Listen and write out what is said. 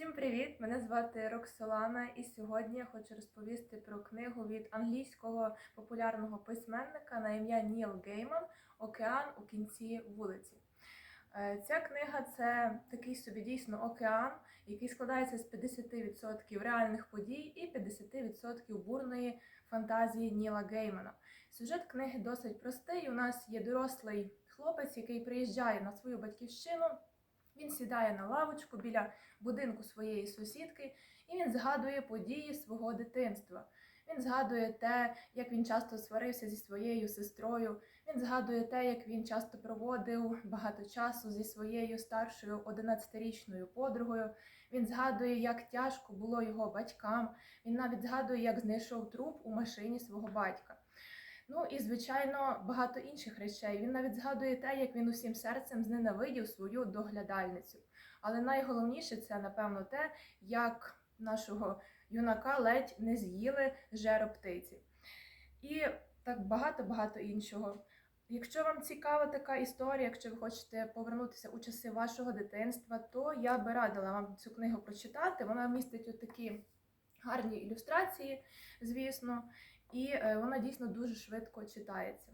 Всім привіт! Мене звати Роксолана, і сьогодні я хочу розповісти про книгу від англійського популярного письменника на ім'я Ніл Гейман Океан у кінці вулиці. Е, Ця книга це такий собі дійсно океан, який складається з 50% реальних подій і 50% бурної фантазії Ніла Геймана. Сюжет книги досить простий. У нас є дорослий хлопець, який приїжджає на свою батьківщину. Він сідає на лавочку біля будинку своєї сусідки, і він згадує події свого дитинства. Він згадує те, як він часто сварився зі своєю сестрою. Він згадує те, як він часто проводив багато часу зі своєю старшою 11-річною подругою. Він згадує, як тяжко було його батькам. Він навіть згадує, як знайшов труп у машині свого батька. Ну і звичайно багато інших речей. Він навіть згадує те, як він усім серцем зненавидів свою доглядальницю. Але найголовніше це, напевно, те, як нашого юнака ледь не з'їли жероптиці. І так багато-багато іншого. Якщо вам цікава така історія, якщо ви хочете повернутися у часи вашого дитинства, то я би радила вам цю книгу прочитати. Вона містить отакі гарні ілюстрації, звісно, і е, вона дійсно дуже швидко читається.